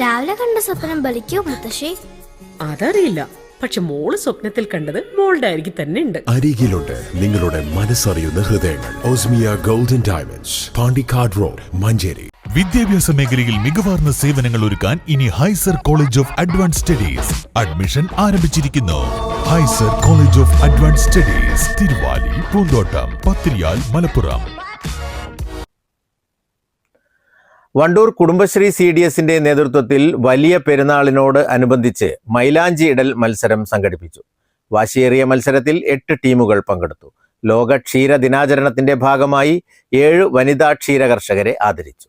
രാവിലെ കണ്ട സ്വപ്നം ബലിക്കോ മുത്തശ്ശി? അതറിയില്ല. പക്ഷെ മോൾ സ്വപ്നത്തിൽ കണ്ടത് മോളുടെ അരികിൽ തന്നെ ഉണ്ട്. അരികിലുണ്ട് നിങ്ങളുടെ മനസ്സറിയുന്ന ഹൃദയങ്ങൾ. Osmia golden diamonds Pandikkad road Manjeri. വിദ്യാഭ്യാസ മേഖലയിൽ മികവാർന്ന സേവനങ്ങൾ ഒരുക്കാൻ ഇനി Hyser college of advance studies admission ആരംഭിച്ചിരിക്കുന്നു. Hyser college of advance studies Thiruvali Poonthottam Pathiriyal Malappuram. Wandoor Kudumbashree C D എസിന്റെ നേതൃത്വത്തിൽ വലിയ പെരുന്നാളിനോട് അനുബന്ധിച്ച് മൈലാഞ്ചി ഇടൽ മത്സരം സംഘടിപ്പിച്ചു. വാശിയേറിയ മത്സരത്തിൽ എട്ട് ടീമുകൾ പങ്കെടുത്തു. ലോക ക്ഷീര ദിനാചരണത്തിന്റെ ഭാഗമായി ഏഴ് വനിതാ ക്ഷീര കർഷകരെ ആദരിച്ചു.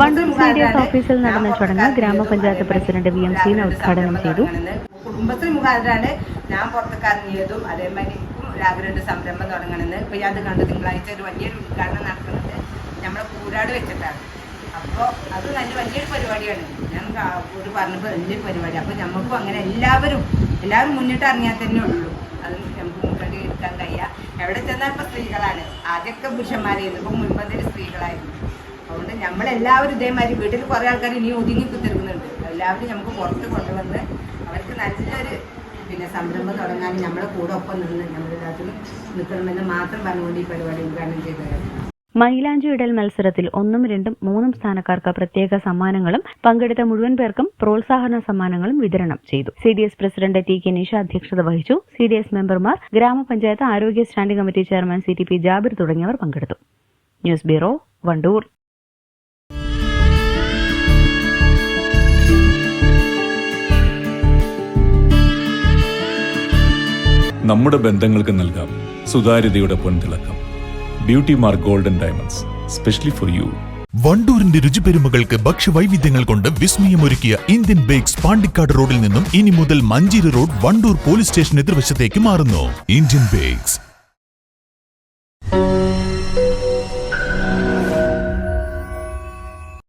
വണ്ടൂർ സി ഡി എസ് ഓഫീസിൽ നടന്ന ചടങ്ങ് ഗ്രാമപഞ്ചായത്ത് പ്രസിഡന്റ് വി എം സീന ഉദ്ഘാടനം ചെയ്തു. കുടുംബശ്രീ മുഖാന്തരാണ് ഞാൻ പുറത്തേക്ക് ഇറങ്ങിയതും അതേമാതിരി എനിക്കും ഒരാഗ്രഹമുണ്ട് സംരംഭം തുടങ്ങണമെന്ന്. ഇപ്പൊ ഞാൻ അത് കണ്ടു തിങ്കളാഴ്ച ഒരു വലിയൊരു ഉദ്ഘാടനം നടക്കുന്നത് നമ്മളെ കൂരാട് വെച്ചിട്ടാണ്. അപ്പോൾ അത് നല്ല വലിയൊരു പരിപാടിയാണ്. ഞാൻ ഒരു പറഞ്ഞപ്പോൾ വലിയൊരു പരിപാടി. അപ്പോൾ നമുക്കും അങ്ങനെ എല്ലാവരും എല്ലാവരും മുന്നിട്ട് ഇറങ്ങിയാൽ തന്നെ ഉള്ളൂ. അത് നമുക്ക് മുന്നോട്ട് എടുക്കാൻ കഴിയുക എവിടെ ചെന്നാൽ ഇപ്പോൾ സ്ത്രീകളാണ്. ആദ്യമൊക്കെ പുരുഷന്മാരായിരുന്നു. ഇപ്പം മുൻപന്തിൽ സ്ത്രീകളായിരുന്നു. അതുകൊണ്ട് നമ്മളെല്ലാവരും ഇതേമാതിരി വീട്ടിൽ കുറേ ആൾക്കാർ ഇനി ഒതുങ്ങി കുത്തിരുക്കുന്നുണ്ട്. എല്ലാവരും നമുക്ക് പുറത്ത് കൊണ്ടുവന്ന് അവർക്ക് നല്ലൊരു പിന്നെ സംരംഭം തുടങ്ങാൻ നമ്മളെ കൂടെ ഒപ്പം നിന്ന് നമ്മളെല്ലാത്തിനും നിൽക്കണമെന്ന് മാത്രം പറഞ്ഞുകൊണ്ട് ഈ പരിപാടി ഉദ്ഘാടനം ചെയ്തതാണ് മൈലാഞ്ചി ഇടൽ മത്സരത്തിൽ ഒന്നും രണ്ടും മൂന്നും സ്ഥാനക്കാർക്ക് പ്രത്യേക സമ്മാനങ്ങളും പങ്കെടുത്ത മുഴുവൻ പേർക്കും പ്രോത്സാഹന സമ്മാനങ്ങളും വിതരണം ചെയ്തു. C D S president T K Nisha അധ്യക്ഷത വഹിച്ചു. സി ഡി എസ് മെമ്പർമാർ ഗ്രാമപഞ്ചായത്ത് ആരോഗ്യ standing committee chairman C T P Jabir തുടങ്ങിയവർ പങ്കെടുത്തു. News bureau Wandoor. നമ്മുടെ ബന്ധങ്ങൾക്ക് നൽകാം. സുതാര്യതയുടെ പൊൻതിളക്കം. Beauty mark golden diamonds specially for you വണ്ടൂരിന്റെ രുചിപെരുമകൾക്ക് ഭക്ഷ്യവൈവിധ്യങ്ങൾ കൊണ്ട് വിസ്മയമൊരുക്കിയ ഇന്ത്യൻ ബേക്സ് പാണ്ടിക്കാട് റോഡിൽ നിന്നും ഇനി മുതൽ Manjeri road Wandoor police station എതിർവശത്തേക്ക് മാറുന്നു. Indian bakes.